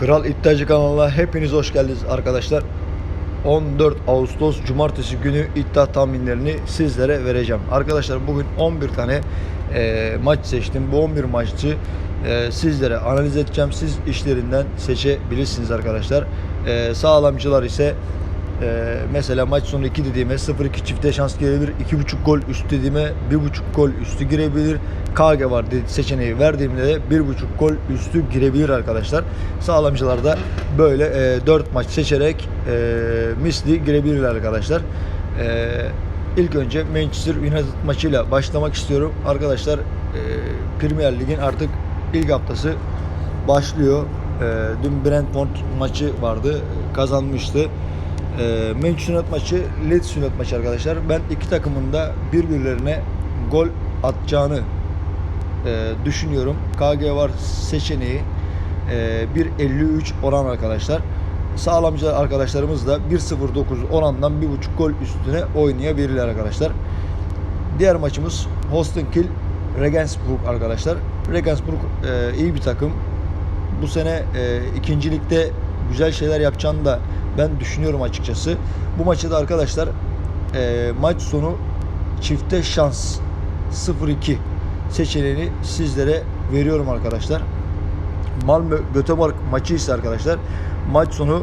Kral İddiacı kanalına hepiniz hoş geldiniz arkadaşlar. 14 Ağustos Cumartesi günü iddia tahminlerini sizlere vereceğim. Arkadaşlar bugün 11 tane e, maç seçtim. Bu 11 maçı e, sizlere analiz edeceğim. Siz işlerinden seçebilirsiniz arkadaşlar. E, sağlamcılar ise e, mesela maç sonu 2 dediğime 0-2 çifte şans gelebilir. 2.5 gol üstü dediğime 1.5 gol üstü girebilir. KG var dedi seçeneği verdiğimde de 1.5 gol üstü girebilir arkadaşlar. Sağlamcılar da böyle e, 4 maç seçerek e, misli girebilirler arkadaşlar. E, ilk önce Manchester United maçıyla başlamak istiyorum. Arkadaşlar e, Premier Lig'in artık ilk haftası başlıyor. E, dün Brentford maçı vardı. Kazanmıştı. E, Manchester United maçı Leeds United maçı arkadaşlar. Ben iki takımın da birbirlerine gol atacağını e, düşünüyorum. KG var seçeneği e, 1.53 oran arkadaşlar. Sağlamcı arkadaşlarımız da 1.09 orandan 1.5 gol üstüne oynayabilirler arkadaşlar. Diğer maçımız Holstein Kiel Regensburg arkadaşlar. Regensburg e, iyi bir takım. Bu sene e, ikincilikte güzel şeyler yapacağını da ben düşünüyorum açıkçası. Bu maçı da arkadaşlar e, maç sonu çifte şans 0-2 seçeneğini sizlere veriyorum arkadaşlar. Malmö Göteborg maçı ise arkadaşlar maç sonu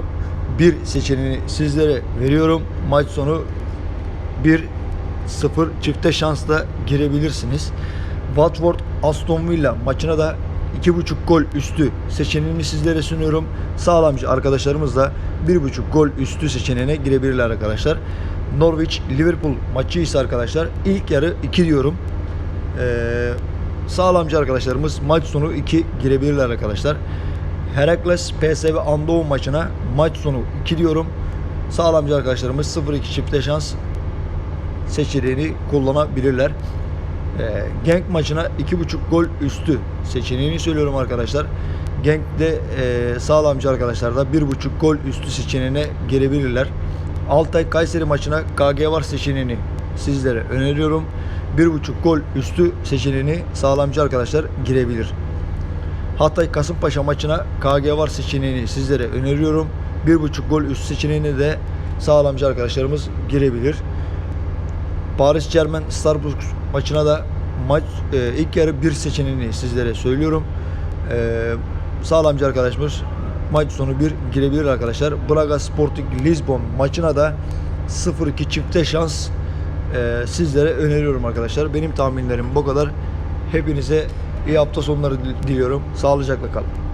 bir seçeneğini sizlere veriyorum. Maç sonu 1 0 çifte şansla girebilirsiniz. Watford Aston Villa maçına da 2.5 gol üstü seçeneğini sizlere sunuyorum. Sağlamcı arkadaşlarımız da 1.5 gol üstü seçeneğine girebilirler arkadaşlar. Norwich Liverpool maçı ise arkadaşlar ilk yarı 2 diyorum. Ee, sağlamcı arkadaşlarımız maç sonu 2 girebilirler arkadaşlar. Herakles PSV Eindhoven maçına maç sonu 2 diyorum. Sağlamcı arkadaşlarımız 0-2 çifte şans seçeneğini kullanabilirler. Ee, Genk maçına 2.5 gol üstü seçeneğini söylüyorum arkadaşlar. Genk'te e, sağlamcı arkadaşlar da 1.5 gol üstü seçeneğine girebilirler. Altay Kayseri maçına KG var seçeneğini sizlere öneriyorum. 1.5 gol üstü seçeneğini sağlamcı arkadaşlar girebilir. Hatay Kasımpaşa maçına KG var seçeneğini sizlere öneriyorum. 1.5 gol üstü seçeneğini de sağlamcı arkadaşlarımız girebilir. Paris Germain Starbucks maçına da maç e, ilk yarı bir seçeneğini sizlere söylüyorum. E, sağlamcı arkadaşımız maç sonu bir girebilir arkadaşlar. Braga Sporting Lisbon maçına da 0-2 çifte şans e, sizlere öneriyorum arkadaşlar. Benim tahminlerim bu kadar. Hepinize iyi hafta sonları diliyorum. Sağlıcakla kalın.